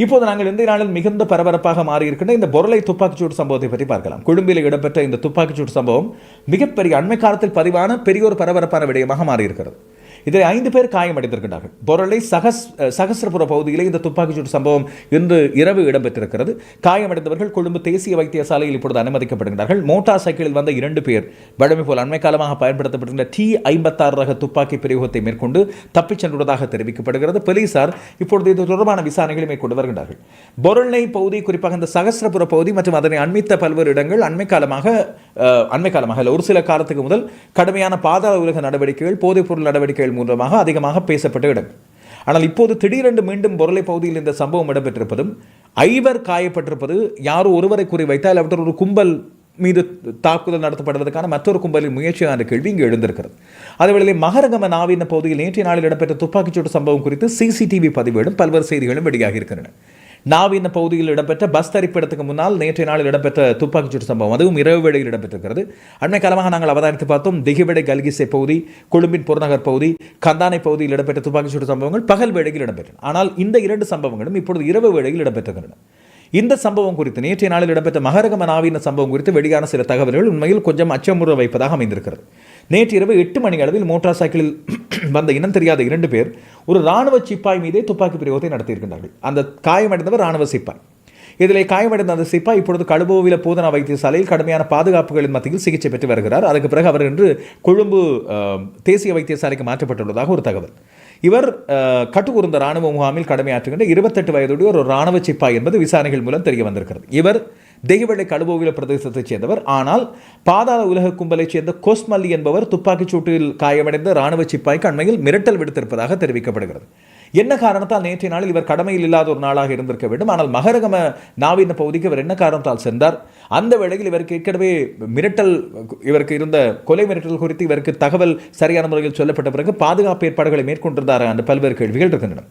இப்போது நாங்கள் இந்த நாளில் மிகுந்த பரபரப்பாக மாறியிருக்கின்ற இந்த பொருளை துப்பாக்கிச்சூடு சம்பவத்தை பற்றி பார்க்கலாம். கொழும்பில் இடம்பெற்ற இந்த துப்பாக்கிச்சூடு சம்பவம் மிகப்பெரிய அண்மை காலத்தில் பதிவான பெரிய ஒரு பரபரப்பான விடயமாக மாறியிருக்கிறது. இதில் ஐந்து பேர் காயமடைந்திருக்கிறார்கள் பொருளை சகஸ் சகசிரபுர பகுதியிலே இந்த துப்பாக்கிச்சூடு சம்பவம் இன்று இரவு இடம்பெற்றிருக்கிறது. காயமடைந்தவர்கள் கொழும்பு தேசிய வைத்தியசாலையில் இப்பொழுது அனுமதிக்கப்படுகிறார்கள் மோட்டார் சைக்கிளில் வந்த இரண்டு பேர் வழமை போல் அண்மை காலமாக பயன்படுத்தப்படுகின்ற டி ஐம்பத்தாறு ரக துப்பாக்கி பிரயோகத்தை மேற்கொண்டு தப்பிச் சென்றுள்ளதாக தெரிவிக்கப்படுகிறது. போலீசார் இப்பொழுது இது தொடர்பான விசாரணைகளை மேற்கொண்டு வருகின்றார்கள். பொருளை பகுதி குறிப்பாக இந்த சகசிரபுர பகுதி மற்றும் அதனை அண்மித்த பல்வேறு இடங்கள் அண்மை காலமாக அண்மை காலமாக இல்லை ஒரு சில காலத்துக்கு முதல் கடுமையான பாதாள உலக நடவடிக்கைகள் போதைப்பொருள் நடவடிக்கைகள் மூலமாக அதிகமாக பேசப்பட்ட இடம். ஆனால் இப்போது திடீரென்று மீண்டும் பொருளை பகுதியில் இந்த சம்பவம் இடம்பெற்றிருப்பதும் ஐவர் காயப்பட்டிருப்பது யாரோ ஒருவரை குறிவைத்தால் அவர்கள் ஒரு கும்பல் மீது தாக்குதல் நடத்தப்படுவதற்கான மற்றொரு கும்பலின் முயற்சியான கேள்வி இங்கு எழுந்திருக்கிறது. அதேவேளை மகரகம நாவின பகுதியில் நேற்றைய நாளில் இடம்பெற்ற துப்பாக்கிச்சூடு சம்பவம் குறித்து சிசிடிவி பதிவேடும் பல்வேறு செய்திகளும் வெளியாகி இருக்கின்றன. நாவின பகுதியில் இடம்பெற்ற பஸ் தரிப்பிடத்துக்கு முன்னால் நேற்றைய நாளில் இடம்பெற்ற துப்பாக்கிச்சூடு சம்பவம். அதுவும் இரவு வேளையில் இடம்பெற்றிருக்கிறது. அண்மை காலமாக நாங்கள் அவதானித்து பார்த்தோம் திகிவடை கல்கிசை பகுதி கொழும்பின் புறநகர் பகுதி கந்தானை பகுதியில் இடம்பெற்ற துப்பாக்கிச்சூடு சம்பவங்கள் பகல் வேளையில் இடம்பெற்றன. ஆனால் இந்த இரண்டு சம்பவங்களும் இப்பொழுது இரவு வேளையில் இடம்பெற்றிருக்கின்றன. இந்த சம்பவம் குறித்து நேற்றைய நாளில் இடம்பெற்ற மகரகம நாவீன சம்பவம் குறித்து வெளியான சில தகவல்கள் உண்மையில் கொஞ்சம் அச்சமுற வைப்பதாக அமைந்திருக்கிறது. நேற்று இரவு எட்டு மணி அளவில் மோட்டார் சைக்கிளில் வந்த இனம் தெரியாத இரண்டு பேர் ஒரு ராணுவ சிப்பாய் மீதே துப்பாக்கி பிரயோகத்தை நடத்தியிருக்கின்றார்கள். அந்த காயமடைந்தவர் ராணுவ சிப்பாய். இதில் காயமடைந்த அந்த சிப்பாய் இப்பொழுது கழுபோவில போதனா வைத்தியசாலையில் கடுமையான பாதுகாப்புகளின் மத்தியில் சிகிச்சை பெற்று வருகிறார். அதுக்கு பிறகு அவர் இன்று கொழும்பு தேசிய வைத்தியசாலைக்கு மாற்றப்பட்டுள்ளதாக ஒரு தகவல். இவர் அஹ், ராணுவ முகாமில் கடமையாற்றுகின்ற இருபத்தெட்டு வயதுடைய ஒரு ராணுவ சிப்பாய் என்பது விசாரணைகள் மூலம் தெரிய வந்திருக்கிறது. இவர் தெய்வளை கழுவோவில பிரதேசத்தைச் சேர்ந்தவர். ஆனால் பாதாள உலக கும்பலைச் சேர்ந்த கோஸ்மல்லி என்பவர் துப்பாக்கிச் சூட்டில் காயமடைந்த ராணுவ சிப்பாய்க்கு அண்மையில் மிரட்டல் விடுத்திருப்பதாக தெரிவிக்கப்படுகிறது. என்ன காரணத்தால் நேற்றைய நாளில் இவர் கடமையில் இல்லாத ஒரு நாளாக இருந்திருக்க வேண்டும்? ஆனால் மகரகம நாவின பகுதிக்கு இவர் என்ன காரணத்தால் சென்றார்? அந்த வேளையில் இவருக்கு ஏற்கனவே மிரட்டல் இவருக்கு இருந்த கொலை மிரட்டல் குறித்து இவருக்கு தகவல் சரியான முறையில் சொல்லப்பட்ட பிறகு பாதுகாப்பு ஏற்பாடுகளை மேற்கொண்டிருந்தார் அந்த பல்வேறு கேள்விகள் இருக்கின்றன.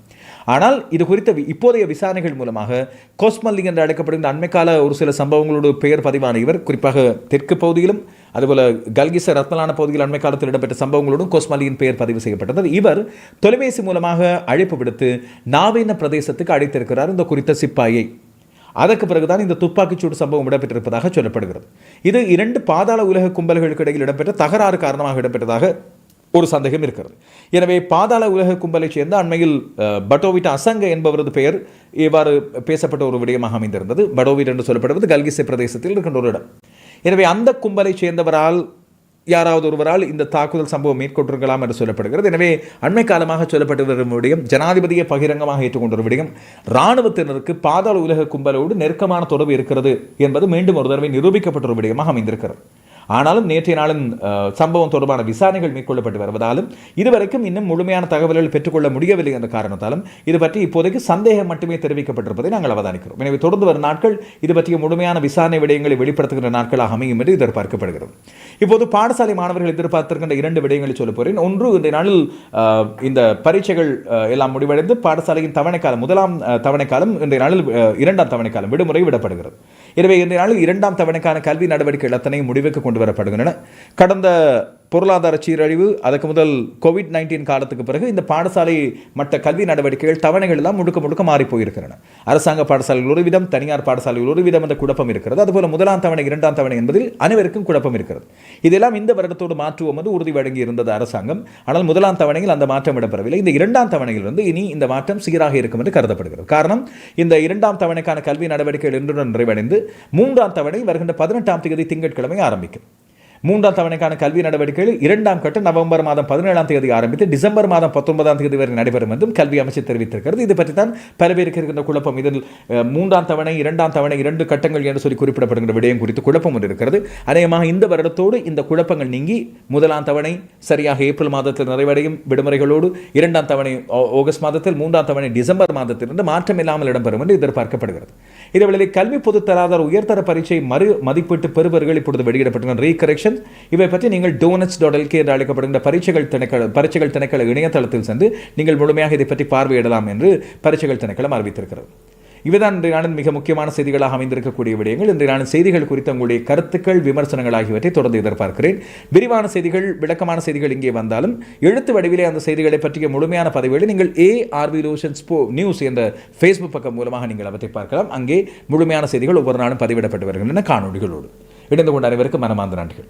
ஆனால் இது குறித்த இப்போதைய விசாரணைகள் மூலமாக கோஸ்மல்லி என்று அழைக்கப்படுகின்ற அண்மைக்கால ஒரு சில சம்பவங்களோடு பெயர் பதிவான இவர் குறிப்பாக தெற்கு பகுதியிலும் அதுபோல கல்கிச ரத்னலான பகுதியில் அண்மை காலத்தில் இடம்பெற்ற சம்பவங்களோடும் கோஸ்மாலியின் பெயர் பதிவு செய்யப்பட்டது. இவர் தொலைபேசி மூலமாக அழைப்பு விடுத்து நாவீன பிரதேசத்துக்கு அழைத்திருக்கிறார் இந்த குறித்த சிப்பாயை. அதற்கு பிறகுதான் இந்த துப்பாக்கிச்சூடு சம்பவம் இடம்பெற்றிருப்பதாக சொல்லப்படுகிறது. இது இரண்டு பாதாள உலக கும்பல்களுக்கு இடையில் இடம்பெற்ற தகராறு காரணமாக இடம்பெற்றதாக ஒரு சந்தேகம் இருக்கிறது. எனவே பாதாள உலக கும்பலைச் சேர்ந்த அண்மையில் அஹ், அசங்க என்பவரது பெயர் இவ்வாறு பேசப்பட்ட ஒரு விடயமாக அமைந்திருந்தது. படோவிட் என்று சொல்லப்படுவது கல்கிசை பிரதேசத்தில் இருக்கின்ற ஒரு இடம். எனவே அந்த கும்பலைச் சேர்ந்தவரால் யாராவது ஒருவரால் இந்த தாக்குதல் சம்பவம் மேற்கொண்டிருக்கலாம் என்று சொல்லப்படுகிறது. எனவே அண்மை காலமாக சொல்லப்பட்டு வரும் விடயம் ஜனாதிபதியை பகிரங்கமாக ஏற்றுக்கொண்ட விடயம் இராணுவத்தினருக்கு பாதாள உலக கும்பலோடு நெருக்கமான தொடர்பு இருக்கிறது என்பது மீண்டும் ஒரு தடவை நிரூபிக்கப்பட்ட ஒரு விடயமாக அமைந்திருக்கிறது. ஆனாலும் நேற்றைய நாளின் சம்பவம் தொடர்பான விசாரணைகள் மேற்கொள்ளப்பட்டு வருவதாலும் இதுவரைக்கும் இன்னும் முழுமையான தகவல்கள் பெற்றுக்கொள்ள முடியவில்லை என்ற காரணத்தாலும் இது பற்றி இப்போதைக்கு சந்தேகம் மட்டுமே தெரிவிக்கப்பட்டிருப்பதை நாங்கள் அவதானிக்கிறோம். எனவே தொடர்ந்து வரும் நாட்கள் இது பற்றிய முழுமையான விசாரணை விடயங்களை வெளிப்படுத்துகின்ற நாட்களாக அமையும் என்று எதிர்பார்க்கப்படுகிறது. இப்போது பாடசாலை மாணவர்கள் எதிர்பார்த்திருக்கின்ற இரண்டு விடயங்களை சொல்ல போகிறேன் ஒன்று இந்த நாளில் இந்த பரீட்சைகள் எல்லாம் முடிவடைந்து பாடசாலையின் தவணைக்காலம் முதலாம் தவணைக்காலம் இன்றைய நாளில் இரண்டாம் தவணைக்காலம் விடுமுறை விடப்படுகிறது. எனவே இன்றைய நாளில் இரண்டாம் தவணைக்கான கல்வி நடவடிக்கைகள் எத்தனை முடிவுக்கு கொண்டு வரப்படுகின்றன கடந்த பொருளாதார சீரழிவு அதுக்கு முதல் கோவிட் நைன்டீன் காலத்துக்கு பிறகு இந்த பாடசாலை மட்ட கல்வி நடவடிக்கைகள் தவணைகள் எல்லாம் முழுக்க முழுக்க மாறி போயிருக்கின்றன அரசாங்க பாடசாலைகள் ஒரு விதம் தனியார் பாடசாலைகள் ஒரு விதம் அந்த குழப்பம் இருக்கிறது. அதுபோல முதலாம் தவணை இரண்டாம் தவணை என்பதில் அனைவருக்கும் குழப்பம் இருக்கிறது. இதெல்லாம் இந்த வருடத்தோடு மாற்றுவோம் என்று உறுதி வழங்கி இருந்தது அரசாங்கம். ஆனால் முதலாம் தவணையில் அந்த மாற்றம் இடம்பெறவில்லை இந்த இரண்டாம் தவணையிலிருந்து இனி இந்த மாற்றம் சீராக இருக்கும் என்று கருதப்படுகிறது. காரணம் இந்த இரண்டாம் தவணைக்கான கல்வி நடவடிக்கைகள் இன்றுடன் நிறைவடைந்து மூன்றாம் தவணை வருகின்ற பதினெட்டாம் தேதி திங்கட்கிழமை ஆரம்பிக்கும். மூன்றாம் தவணைக்கான கல்வி நடவடிக்கைகள் இரண்டாம் கட்ட நவம்பர் மாதம் பதினேழாம் தேதி ஆரம்பித்து டிசம்பர் மாதம் பத்தொன்பதாம் தேதி வரை நடைபெறும் என்றும் கல்வி அமைச்சர் தெரிவித்திருக்கிறது. இது பற்றி தான் பல பேருக்கு இருக்கின்ற குழப்பம். இதில் மூன்றாம் தவணை இரண்டாம் தவணை இரண்டு கட்டங்கள் என்று சொல்லி குறிப்பிடப்படுகின்ற விடயம் குறித்து குழப்பம் ஒன்று இருக்கிறது. அநேகமாக இந்த வருடத்தோடு இந்த குழப்பங்கள் நீங்கி முதலாம் தவணை சரியாக ஏப்ரல் மாதத்தில் நிறைவடையும் விடுமுறைகளோடு இரண்டாம் தவணை ஆகஸ்ட் மாதத்தில் மூன்றாம் தவணை டிசம்பர் மாதத்திலிருந்து மாற்றம் இல்லாமல் இடம்பெறும் என்று எதிர்பார்க்கப்படுகிறது. இதேவேளை கல்வி பொதுத்தராதர உயர்தர பரீட்சை மறு மதிப்பீட்டு பெறுபவர்கள் இப்பொழுது வெளியிடப்பட்டுள்ள ரீகரெக்ஷன் இவை பற்றி நீங்கள் டோனட்ஸ் டாட் எல்கே என்று அழைக்கப்படுகின்ற பரீட்சைகள் திணைக்கள பரீட்சைகள் திணைக்கள இணையதளத்தில் சென்று நீங்கள் முழுமையாக இதை பற்றி பார்வையிடலாம் என்று பரீட்சைகள் திணைக்களம் அறிவித்திருக்கிறது. இவைதான் இன்றைய நாளின் மிக முக்கியமான செய்திகளாக அமைந்திருக்கக்கூடிய விடயங்கள். இன்றைய நாளின் செய்திகள் குறித்த உங்களுடைய கருத்துக்கள் விமர்சனங்கள் ஆகியவற்றை தொடர்ந்து எதிர்பார்க்கிறேன். விரிவான செய்திகள் விளக்கமான செய்திகள் இங்கே வந்தாலும் எழுத்து வடிவிலே அந்த செய்திகளை பற்றிய முழுமையான பதிவுகளை நீங்கள் ஏ ஆர்வி ரோஷன் ஸ்போ நியூஸ் என்ற ஃபேஸ்புக் பக்கம் மூலமாக நீங்கள் அவற்றை பார்க்கலாம். அங்கே முழுமையான செய்திகள் ஒவ்வொரு நாளும் பதிவிடப்பட்டு வருகின்றன. காணொலிகளோடு இணைந்து கொண்ட அனைவருக்கும் மனமார்ந்த நன்றிகள்.